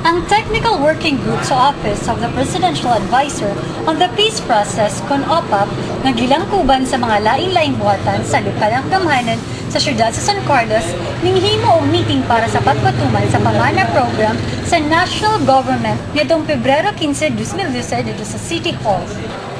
Ang Technical Working Group sa Office of the Presidential Advisor on the Peace Process, CONOPAP, nagilangkuban sa mga laing-laing buhatan sa lokal ng gamhanan sa siyudad sa San Carlos ning himo og meeting para sa pagpatuman sa pamana program sa national government nitong Pebrero 15, 2012 dito sa City Hall.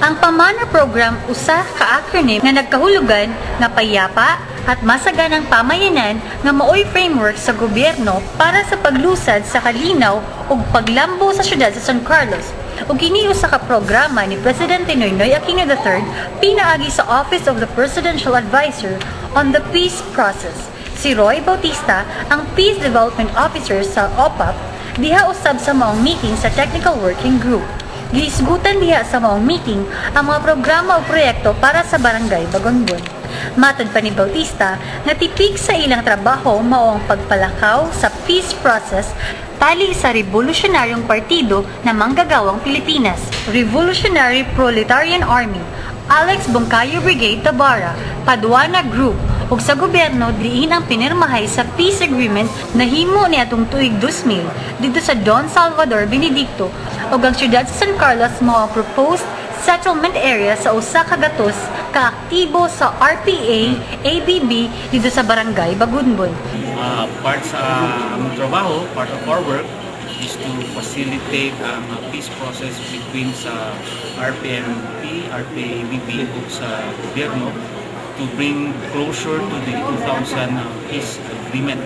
Ang pamana program usa ka acronym nga nagkahulugan nga payapa at masaganang pamayanan nga maoy framework sa gobyerno para sa paglusad sa kalinaw ug paglambo sa syudad sa San Carlos. Ug kini usa ka programa ni Presidente Noynoy Aquino III pinaagi sa Office of the Presidential Advisor on the Peace Process. Si Roy Bautista, ang Peace Development Officer sa OPAP, diha usab sa maong meeting sa Technical Working Group. Giisgutan diha sa maong meeting ang mga programa o proyekto para sa barangay Bagonbon. Matod pa ni Bautista, natipik sa ilang trabaho mao ang pagpalakaw sa peace process tali sa Revolutionaryong Partido na Manggagawang Pilipinas, Revolutionary Proletarian Army, Alex Bongkayo Brigade Tabara, Paduana Group, ug sa gobyerno diin ang pinirmahay sa peace agreement na himo ni atong tuig 2000 dito sa Don Salvador Benedicto ug ang siyudad sa San Carlos mao proposed settlement area sa usa ka gatos kaaktibo sa RPA ABB dito sa barangay Bagunbon. uh, part sa among trabaho, part of our work is to facilitate ang uh, peace process between sa RPMP, RPABB ug sa gobyerno to bring closure to the 2000 uh, peace agreement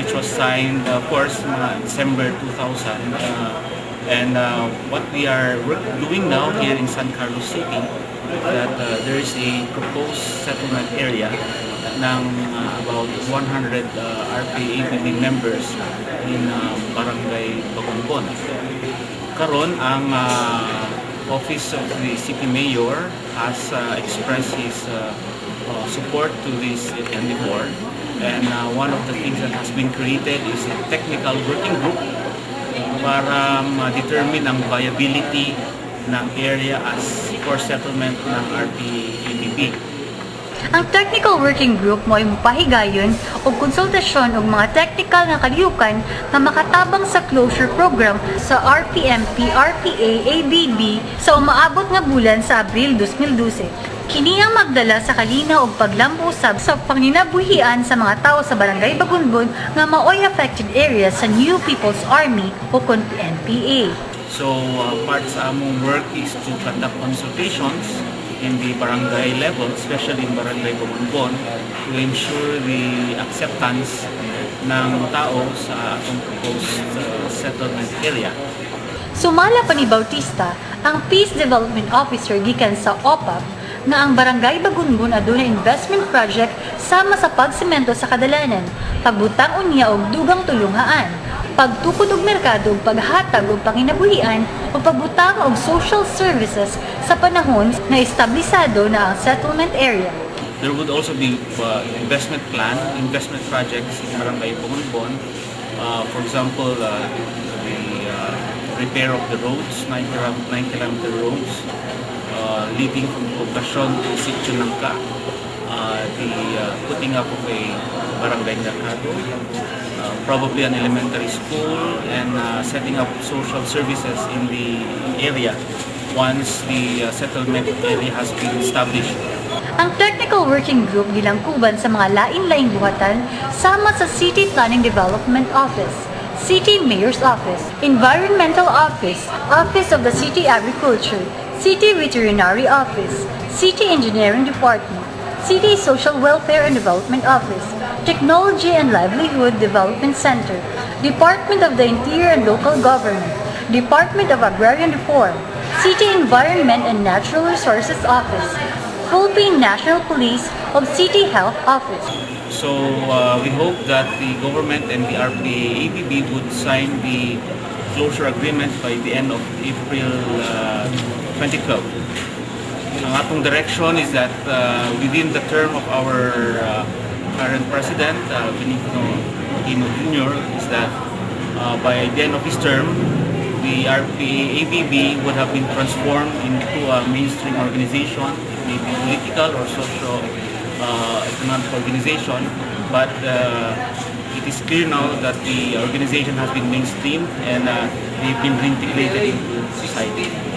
which was signed of course mga December 2000 uh, and uh, what we are doing now here in San Carlos City that uh, there is a proposed settlement area ng uh, about 100 uh, RPAPB members in uh, Barangay Bagongbon. Karon ang uh, Office of the City Mayor has uh, expressed his uh, uh, support to this endeavor and uh, one of the things that has been created is a technical working group para ma-determine ang viability ng area as for settlement ng RPABB. Ang Technical Working Group mo ay mupahigayon o konsultasyon og mga technical nga kalihukan nga makatabang sa closure program sa RPMP, RPA, ABB sa umaabot nga bulan sa Abril 2012. Kini ang magdala sa kalinaw og paglambusab sa panginabuhian sa mga tao sa Barangay Bagunbon nga maoy affected area sa New People's Army o NPA. So uh, part sa among work is to conduct consultations in the barangay level, especially in Barangay Bumunbon, to ensure the acceptance ng tao sa atong proposed uh, settlement area. Sumala pa ni Bautista ang Peace Development Officer gikan sa OPAP na ang Barangay Bagunbon adunay investment project sama sa pagsemento sa kadalanan, pagbutang unya og dugang tulungaan, pagtukod og merkado paghatag og panginabuhian ug pagbutang og social services sa panahon na establisado na ang settlement area. There would also be uh, investment plan, investment projects in Barangay Bumunbon. Uh, for example, uh, the uh, repair of the roads, 9 kilo- 9 kilometer roads, uh, leading from Poblacion to Sitio Nangka. Uh, putting up of a barangay mercado, uh, probably an elementary school, and uh, setting up social services in the area once the uh, settlement area has been established. Ang Technical Working Group gilangkuban sa mga lain-laing buhatan sama sa City Planning Development Office, City Mayor's Office, Environmental Office, Office of the City Agriculture, City Veterinary Office, City Engineering Department, City Social Welfare and Development Office, Technology and Livelihood Development Center, Department of the Interior and Local Government, Department of Agrarian Reform, City Environment and Natural Resources Office, Philippine National Police of City Health Office. So uh, we hope that the government and the RPA ABB would sign the closure agreement by the end of April uh, 2012. Ang atong direction is that uh, within the term of our uh, current president, uh, Benigno Aquino Jr., is that uh, by the end of his term, the RPA would have been transformed into a mainstream organization, maybe political or social uh, economic organization, but uh, it is clear now that the organization has been mainstreamed and uh, they've been reintegrated into society.